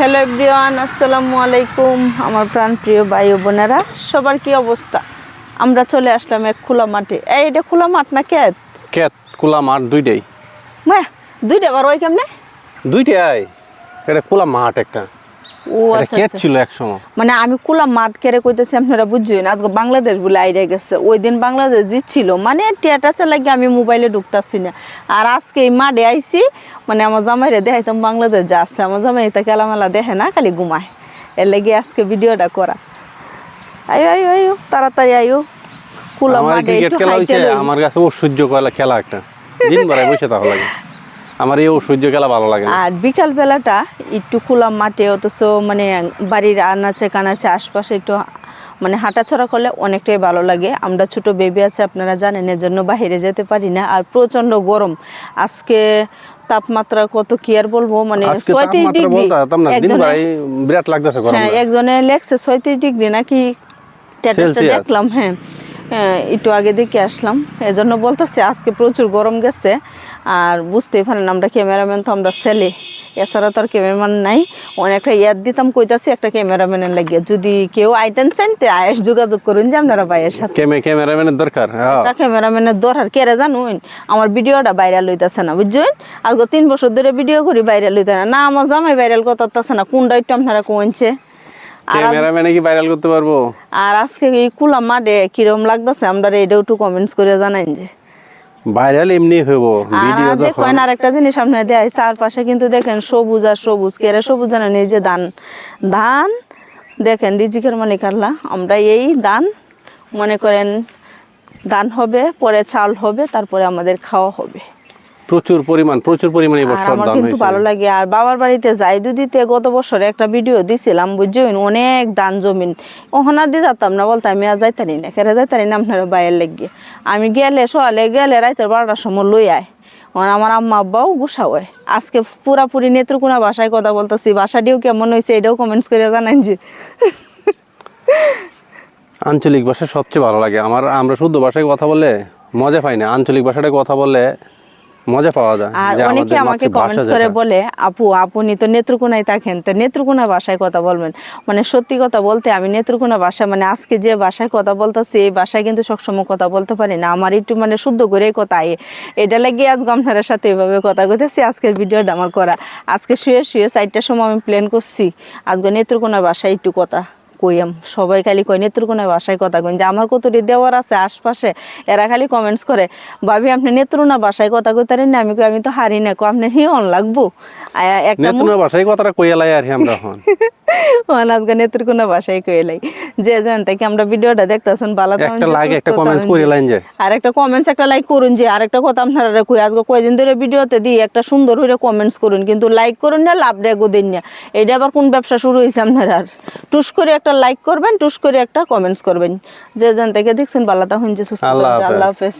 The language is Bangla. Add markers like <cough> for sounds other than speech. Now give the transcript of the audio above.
হ্যালো এভরিওয়ান আসসালামু আলাইকুম। আমার প্রাণপ্রিয় ভাই বায়ু বোনেরা সবার কি অবস্থা? আমরা চলে আসলাম এক খোলা মাঠে। এই এটা খোলা মাঠ না ক্যাত ক্যাত খোলা মাঠ দুইটাই। মা দুইটা বার ওই কেমনে? দুইটাই এটা খোলা মাঠ একটা। ও আচ্ছা আচ্ছা। ছিল মানে আমি খোলা মাঠ কেড়ে কইতেছি আপনারা বুঝছেন? আজকে বাংলাদেশ বলে আইরে গেছে। ওই দিন বাংলাদেশ দিচ্ছিল মানে লাগে আমি মোবাইলে ঢুকতাছি না। আর আজকে এই মাঠে আইছি মানে আমার জামাইরে দেখাইতাম বাংলাদেশ যা আছে। আমার জামাই এটা কেলামেলা দেখে না খালি ঘুমায়। এর লাগে আজকে ভিডিওটা করা। আয়ো আয়ো আয়ো তাড়াতাড়ি আয়ো। আমার মাঠে একটু। আমার কাছে ঐশ্বর্য খেলা একটা। দিন বসে লাগে। আমার এই ঐশ্বর্য খেলা ভালো লাগে আর বিকাল বেলাটা একটু খোলা মাঠে অথচ মানে বাড়ির আনাচে কানাচে আশপাশে একটু মানে হাঁটাচড়া করলে অনেকটাই ভালো লাগে। আমরা ছোট বেবি আছে আপনারা জানেন এর জন্য বাইরে যেতে পারি না। আর প্রচণ্ড গরম। আজকে তাপমাত্রা কত কি আর বলব? মানে ছয়ত্রিশ ডিগ্রি। বিরাট লাগতেছে হ্যাঁ ছয়ত্রিশ ডিগ্রি নাকি দেখলাম হ্যাঁ, একটু আগে দেখে আসলাম। এজন্য বলতেছে আজকে প্রচুর গরম গেছে। আর বুঝতেই পারেন আমরা ক্যামেরাম্যান তো আমরা ছেলে। এছাড়া তো আর ক্যামেরাম্যান নাই। অনেকটা ইয়াদ দিতাম কইতাছি একটা ক্যামেরাম্যানের লাগিয়ে। যদি কেউ আইতেন চান তে আয়েস যোগাযোগ করুন যে আপনারা ভাইয়ের সাথে। ক্যামে ক্যামেরাম্যানের দরকার হ্যাঁ। একটা ক্যামেরাম্যানের দরকার কেরে জানুন? আমার ভিডিওটা ভাইরাল হইতাছে না বুঝছেন? আজকে তিন বছর ধরে ভিডিও করি ভাইরাল হইতে না। না আমার জামাই ভাইরাল করতেছে না কোনটা একটু আপনারা কোনছে ক্যামেরাম্যানে কি ভাইরাল করতে পারব? আর আজকে এই কুলা মাঠে কিরম লাগতেছে? আমরা এটাও একটু কমেন্টস করে জানাইন যে। ভাইরাল এমনি হইব ভিডিও দেখেন একটা জিনিস সামনে দেয় চারপাশে কিন্তু দেখেন সবুজ আর সবুজ। কেরে সবুজ জানেন? এই যে ধান। ধান দেখেন রিজিকের মানে কারলা আমরা এই ধান মনে করেন ধান হবে পরে চাল হবে তারপরে আমাদের খাওয়া হবে। প্রচুর পরিমাণ প্রচুর পরিমাণে বর্ষার দাম কিন্তু ভালো লাগে আর বাবার বাড়িতে যাই দিতে গত বছরে একটা ভিডিও দিছিলাম বুঝছেন? অনেক দান জমিন। ওখানে দিয়ে যেতাম না বলতে আমি আর যাইতারি না খেরে যাইতারি না আপনার বাইরের লেগে। আমি গেলে সকালে গেলে রাইতের বারোটার সময় লই আয়। আমার আম্মা আব্বাও গুসা হয়। আজকে পুরাপুরি নেত্রকোনা ভাষায় কথা বলতেছি ভাষাটিও কেমন হয়েছে এটাও কমেন্টস করে জানান যে। আঞ্চলিক ভাষা সবচেয়ে ভালো লাগে। আমার আমরা শুদ্ধ ভাষায় কথা বললে মজা পাই না। আঞ্চলিক ভাষাটা কথা বললে মজা পাওয়া যায় আর যে অনেকে আমাকে কমেন্টস করে বলে আপু আপনি তো নেত্রকোনায় থাকেন তো নেত্রকোনা ভাষায় কথা বলবেন। মানে সত্যি কথা বলতে আমি নেত্রকোনা ভাষায় মানে আজকে যে ভাষায় কথা বলতেছি এই ভাষায় কিন্তু সবসময় কথা বলতে পারি না। আমার একটু মানে শুদ্ধ করে কথা আয়ে। এটা লাগে আজ গমনারের সাথে এভাবে কথা কইতেছি। আজকের ভিডিওটা আমার করা। আজকে শুয়ে শুয়ে চারটার সময় আমি প্ল্যান করছি আজকে নেত্রকোনা ভাষায় একটু কথা। কইয়াম সবাই খালি কই নেত্রকোনায় ভাষায় কথা কইন। যে আমার কতটি দেওয়ার আছে আশপাশে এরা খালি কমেন্টস করে ভাবি আপনি নেত্রকোনা ভাষায় কথা কইতারেন না? আমি কই আমি তো হারি না। কো আপনি হি অন লাগবো? আয়া একটা নেত্রকোনা ভাষায় কথাটা কইয়ালাই আর হি আমরা এখন। <laughs> আজকে নেত্রকোনা ভাষায় কইলাই যে জান থেকে আমরা ভিডিওটা দেখতাছেন ভালো একটা লাইক একটা কমেন্টস করে লাইন যে। আর একটা কমেন্টস একটা লাইক করুন যে আর একটা কথা আপনারা কই আজকে কয়দিন ধরে ভিডিওতে দিই একটা সুন্দর হইরে কমেন্টস করুন কিন্তু লাইক করুন না লাভ রেগো দিন না। এটা আবার কোন ব্যবসা শুরু হয়েছে আপনার আর? টুস করে একটা লাইক করবেন টুস করে একটা কমেন্টস করবেন। যে জান থেকে দেখছেন ভালো থাকুন যে সুস্থ। আল্লাহ হাফেজ।